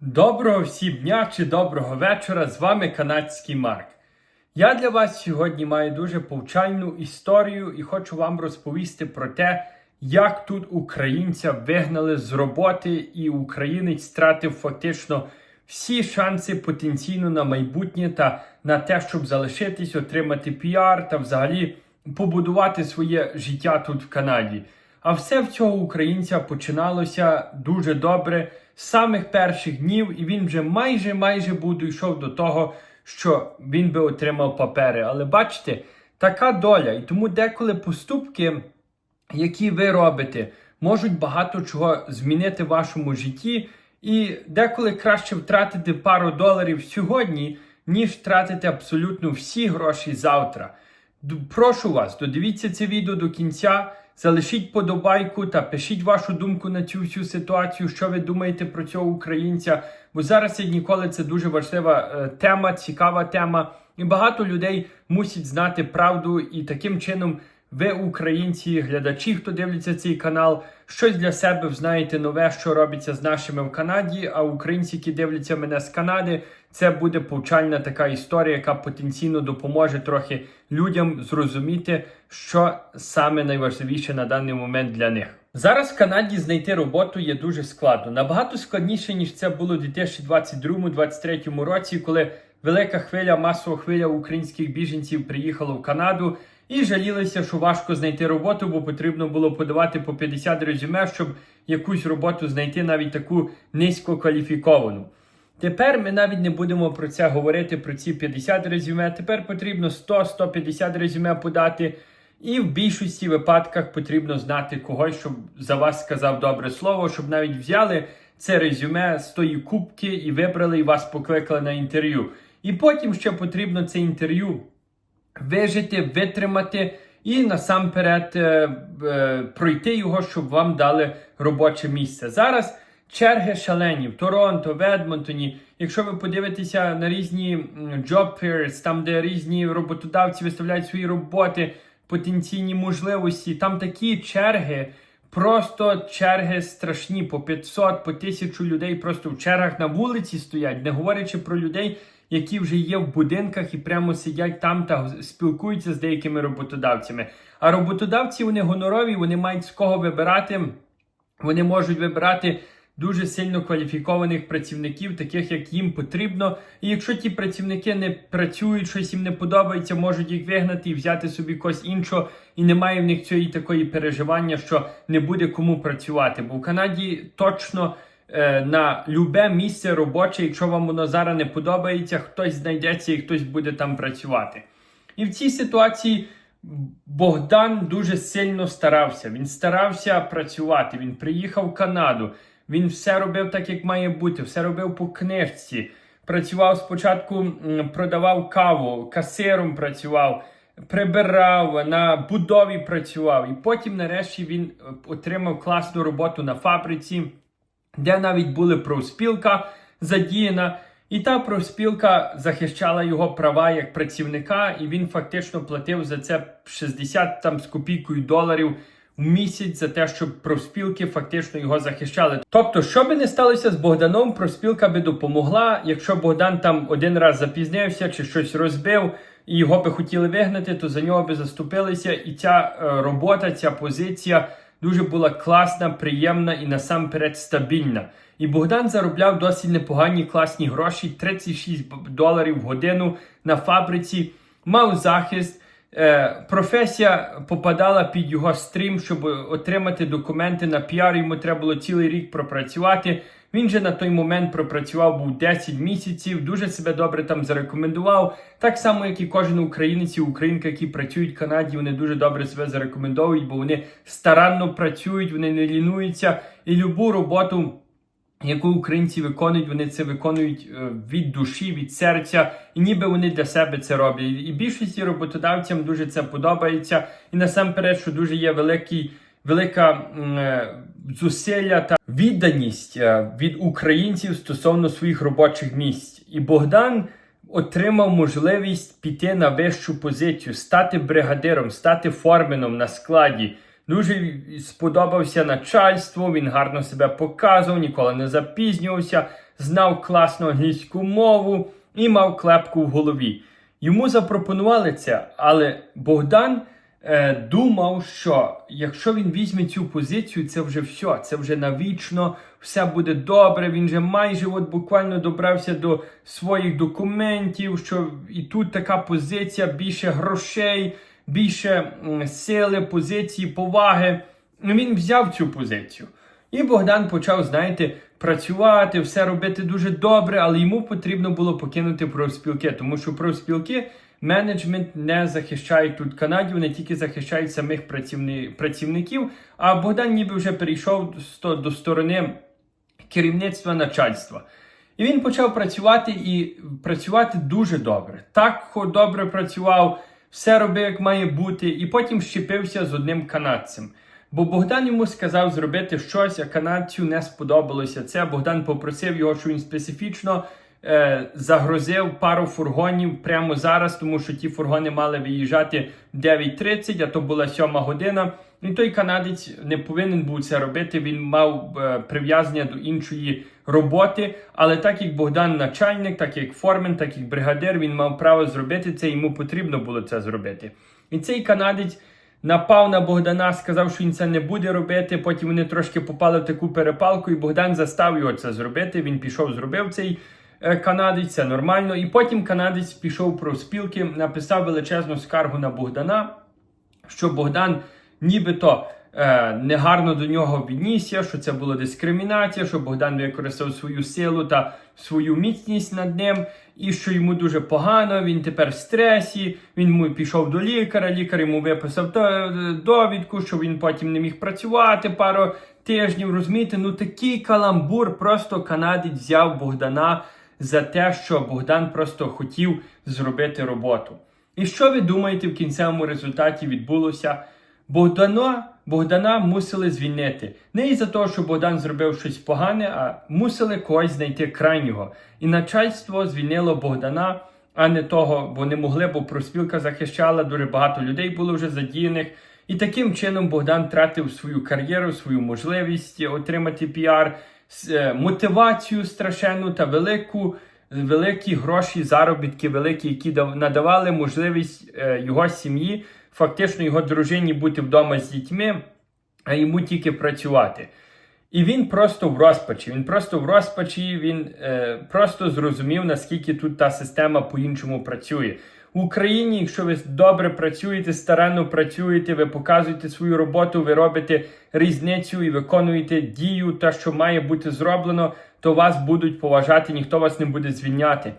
Доброго всім дня чи доброго вечора. З вами канадський Марк. Я для вас сьогодні маю дуже повчальну історію і хочу вам розповісти про те, як тут українця вигнали з роботи, і українець стратив фактично всі шанси потенційно на майбутнє та на те, щоб залишитись, отримати піар та взагалі побудувати своє життя тут в Канаді. А все в цього українця починалося дуже добре самих перших днів, і він вже майже майже був дійшов до того, що він би отримав папери. Але бачите, така доля. І тому деколи поступки, які ви робите, можуть багато чого змінити в вашому житті. І деколи краще втратити пару доларів сьогодні, ніж втратити абсолютно всі гроші завтра. Прошу вас, додивіться це відео до кінця, залишіть подобайку та пишіть вашу думку на цю всю ситуацію, що ви думаєте про цього українця. Бо зараз як ніколи це дуже важлива е, тема, цікава тема. І багато людей мусять знати правду, і таким чином ви, українці, глядачі, хто дивиться цей канал, щось для себе знаєте нове, що робиться з нашими в Канаді. А українці, які дивляться мене з Канади, це буде повчальна така історія, яка потенційно допоможе трохи людям зрозуміти, що саме найважливіше на даний момент для них. Зараз в Канаді знайти роботу є дуже складно. Набагато складніше, ніж це було у 2022-2023 році, коли велика хвиля, масова хвиля українських біженців приїхала в Канаду і жалілися, що важко знайти роботу, бо потрібно було подавати по 50 резюме, щоб якусь роботу знайти, навіть таку низькокваліфіковану. Тепер ми навіть не будемо про це говорити, про ці 50 резюме. Тепер потрібно 100-150 резюме подати. І в більшості випадках потрібно знати когось, щоб за вас сказав добре слово, щоб навіть взяли це резюме з тої кубки і вибрали, і вас покликали на інтерв'ю. І потім ще потрібно це інтерв'ю вижити, витримати і насамперед е, е, пройти його, щоб вам дали робоче місце. Зараз черги шалені в Торонто, в Едмонтоні. Якщо ви подивитеся на різні job fairs, там де різні роботодавці виставляють свої роботи, потенційні можливості, там такі черги. Просто черги страшні по 500, по 1000 людей просто в чергах на вулиці стоять, не говорячи про людей, які вже є в будинках і прямо сидять там та спілкуються з деякими роботодавцями. А роботодавці вони гонорові, вони мають з кого вибирати. Вони можуть вибирати дуже сильно кваліфікованих працівників, таких як їм потрібно. І якщо ті працівники не працюють, щось їм не подобається, можуть їх вигнати і взяти собі когось іншого. І немає в них цієї такої переживання, що не буде кому працювати. Бо в Канаді точно на любе місце робоче, якщо вам воно зараз не подобається, хтось знайдеться і хтось буде там працювати. І в цій ситуації Богдан дуже сильно старався. Він старався працювати. Він приїхав в Канаду. Він все робив так, як має бути, все робив по книжці. Працював спочатку, продавав каву, касиром працював, прибирав, на будові працював. І потім, нарешті, він е, отримав класну роботу на фабриці, де навіть були профспілка задіяна. І та профспілка захищала його права як працівника, і він фактично платив за це 60 там з копійкою доларів в місяць за те, щоб профспілки фактично його захищали. Тобто, що би не сталося з Богданом, профспілка би допомогла. Якщо Богдан там один раз запізнився чи щось розбив, і його би хотіли вигнати, то за нього би заступилися. І ця е, робота, ця позиція дуже була класна, приємна і насамперед стабільна. І Богдан заробляв досить непогані класні гроші, 36 б- доларів в годину на фабриці, мав захист. Е, професія попадала під його стрім, щоб отримати документи на піар. Йому треба було цілий рік пропрацювати. Він же на той момент пропрацював був 10 місяців, дуже себе добре там зарекомендував. Так само, як і кожен українець і українка, які працюють в Канаді, вони дуже добре себе зарекомендовують, бо вони старанно працюють, вони не лінуються і любу роботу яку українці виконують, вони це виконують е, від душі, від серця, і ніби вони для себе це роблять. І більшості роботодавцям дуже це подобається. І насамперед, що дуже є великий, велика е, зусилля та відданість е, від українців стосовно своїх робочих місць. І Богдан отримав можливість піти на вищу позицію, стати бригадиром, стати форменом на складі. Дуже сподобався начальству, він гарно себе показував, ніколи не запізнювався, знав класну англійську мову і мав клепку в голові. Йому запропонували це, але Богдан думав, що якщо він візьме цю позицію, це вже все, це вже навічно, все буде добре. Він же майже от буквально добрався до своїх документів, що і тут така позиція, більше грошей, більше сили, позиції, поваги. Ну, Він взяв цю позицію. І Богдан почав, знаєте, працювати, все робити дуже добре, але йому потрібно було покинути профспілки, тому що профспілки менеджмент не захищають тут Канаді, вони тільки захищають самих працівни- працівників. А Богдан ніби вже перейшов до сторони керівництва начальства. І він почав працювати і працювати дуже добре. Так добре працював, все робив, як має бути, і потім щепився з одним канадцем. Бо Богдан йому сказав зробити щось, а канадцю не сподобалося це. Богдан попросив його, що він специфічно е, загрозив пару фургонів прямо зараз, тому що ті фургони мали виїжджати в 9.30, а то була 7 година. І той канадець не повинен був це робити. Він мав е, прив'язання до іншої роботи. Але так як Богдан начальник, так як формен, так як бригадир, він мав право зробити це, йому потрібно було це зробити. І цей канадець напав на Богдана, сказав, що він це не буде робити. Потім вони трошки попали в таку перепалку, і Богдан застав його це зробити. Він пішов, зробив цей е, канадець, це нормально. І потім канадець пішов про спілки, написав величезну скаргу на Богдана, що Богдан нібито негарно до нього віднісся, що це була дискримінація, що Богдан використав свою силу та свою міцність над ним, і що йому дуже погано, він тепер в стресі, він пішов до лікаря, лікар йому виписав е, довідку, що він потім не міг працювати пару тижнів. Розумієте, ну такий каламбур, просто канадець взяв Богдана за те, що Богдан просто хотів зробити роботу. І що ви думаєте в кінцевому результаті відбулося? Богдана, Богдана мусили звільнити. Не із-за того, що Богдан зробив щось погане, а мусили когось знайти крайнього. І начальство звільнило Богдана, а не того, бо не могли, бо проспілка захищала, дуже багато людей було вже задіяних. І таким чином Богдан втратив свою кар'єру, свою можливість отримати піар, е, мотивацію страшенну та велику, великі гроші, заробітки великі, які дав- надавали можливість е, його сім'ї, фактично його дружині бути вдома з дітьми, а йому тільки працювати. І він просто в розпачі. Він просто в розпачі, він е, просто зрозумів, наскільки тут та система по-іншому працює. В Україні, якщо ви добре працюєте, старанно працюєте, ви показуєте свою роботу, ви робите різницю і виконуєте дію, те, що має бути зроблено, то вас будуть поважати, ніхто вас не буде звільняти.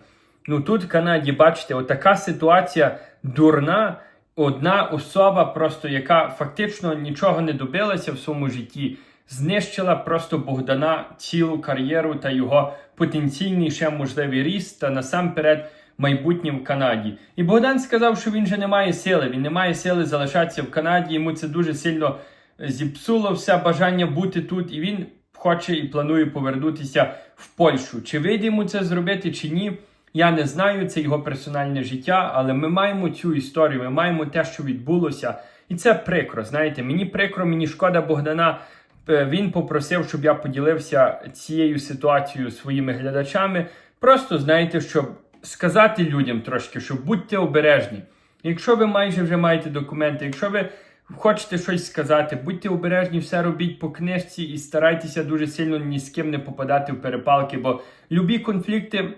Ну тут в Канаді, бачите, отака ситуація дурна. Одна особа, просто яка фактично нічого не добилася в своєму житті, знищила просто Богдана цілу кар'єру та його потенційний ще можливий ріст та насамперед майбутнє в Канаді. І Богдан сказав, що він же не має сили. Він не має сили залишатися в Канаді. Йому це дуже сильно зіпсуло все бажання бути тут, і він хоче і планує повернутися в Польщу. Чи вийде йому це зробити, чи ні? Я не знаю, це його персональне життя, але ми маємо цю історію, ми маємо те, що відбулося, і це прикро. Знаєте, мені прикро, мені шкода Богдана. Е, Він попросив, щоб я поділився цією ситуацією своїми глядачами. Просто знаєте, щоб сказати людям трошки, що будьте обережні. Якщо ви майже вже маєте документи, якщо ви хочете щось сказати, будьте обережні, все робіть по книжці і старайтеся дуже сильно ні з ким не попадати в перепалки, бо любі конфлікти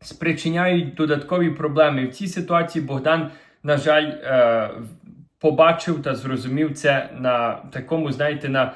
спричиняють додаткові проблеми. В цій ситуації Богдан, на жаль, е, побачив та зрозумів це на такому, знаєте, на,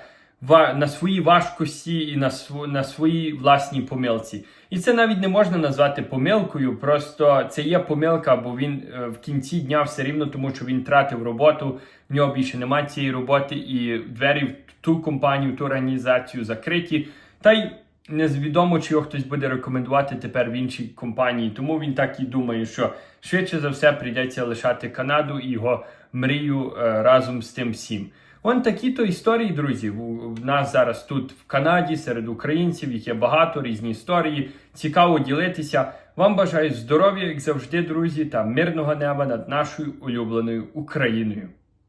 на своїй важкості і на, на своїй власній помилці. І це навіть не можна назвати помилкою, просто це є помилка, бо він е, в кінці дня все рівно, тому що він втратив роботу, в нього більше немає цієї роботи, і двері в ту компанію, в ту організацію закриті. Та й Невідомо, чи його хтось буде рекомендувати тепер в іншій компанії. Тому він так і думає, що швидше за все прийдеться лишати Канаду і його мрію е, разом з тим всім. Вон такі то історії, друзі. У- нас зараз тут в Канаді, серед українців, їх є багато, різні історії. Цікаво ділитися. Вам бажаю здоров'я, як завжди, друзі, та мирного неба над нашою улюбленою Україною.